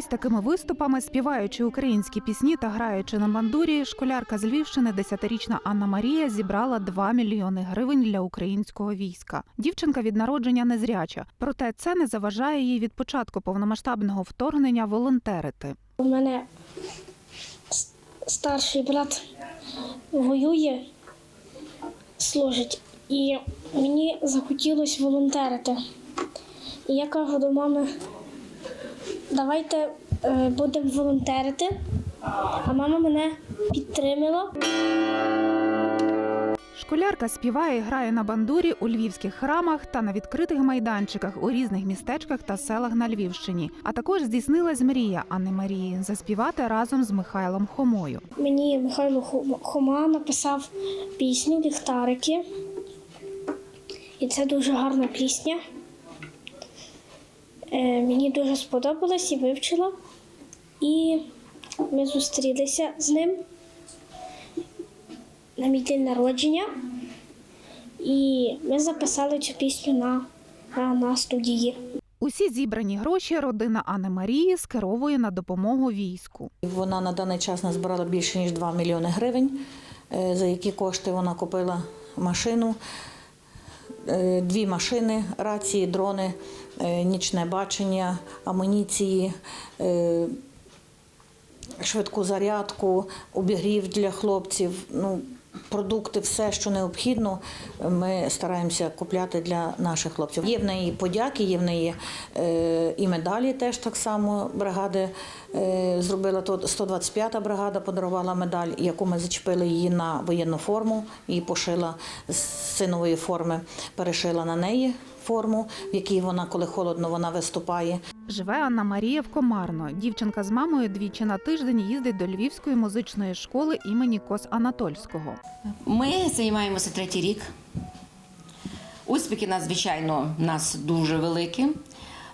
такими виступами, співаючи українські пісні та граючи на бандурі, школярка з Львівщини, десятирічна Анна Марія, зібрала 2 мільйони гривень для українського війська. Дівчинка від народження незряча, проте це не заважає їй від початку повномасштабного вторгнення волонтерити. У мене старший брат воює, служить, і мені захотілося волонтерити. І я кажу до мами, давайте е, будемо волонтерити. А мама мене підтримала. Школярка співає і грає на бандурі у львівських храмах та на відкритих майданчиках у різних містечках та селах на Львівщині. А також здійснилась мрія Анни Марії заспівати разом з Михайлом Хомою. Мені Михайло Хома написав пісню Ліхтарики. І це дуже гарна пісня. Е, мені дуже сподобалась і вивчила. І ми зустрілися з ним на мій день народження. І ми записали цю пісню на, на, на студії. Усі зібрані гроші родина Анни Марії скеровує на допомогу війську. Вона на даний час назбирала більше ніж 2 мільйони гривень, е, за які кошти вона купила машину, е, дві машини, рації, дрони, нічне бачення, амуніції, е, швидку зарядку, обігрів для хлопців. Ну, Продукти, все, що необхідно, ми стараємося купляти для наших хлопців. Є в неї подяки, є в неї е, і медалі теж так само бригади е, зробила. То 125-та бригада подарувала медаль, яку ми зачепили її на воєнну форму і пошила з синової форми, перешила на неї форму, в якій вона, коли холодно, вона виступає. Живе Анна Марія в Комарно. Дівчинка з мамою двічі на тиждень їздить до Львівської музичної школи імені Кос Анатольського. Ми займаємося третій рік. Успіхи надзвичайно у нас дуже великі.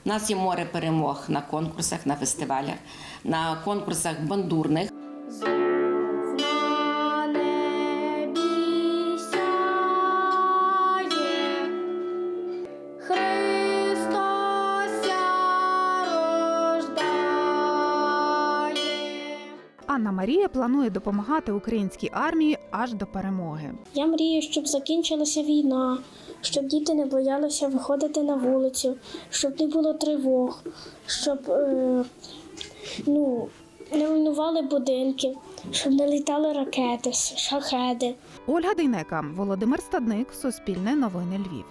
У нас є море перемог на конкурсах, на фестивалях, на конкурсах бандурних. Анна Марія планує допомагати українській армії аж до перемоги. Я мрію, щоб закінчилася війна, щоб діти не боялися виходити на вулицю, щоб не було тривог, щоб е, ну, не руйнували будинки, щоб не літали ракети, шахеди. Ольга Дейнека, Володимир Стадник, Суспільне новини Львів.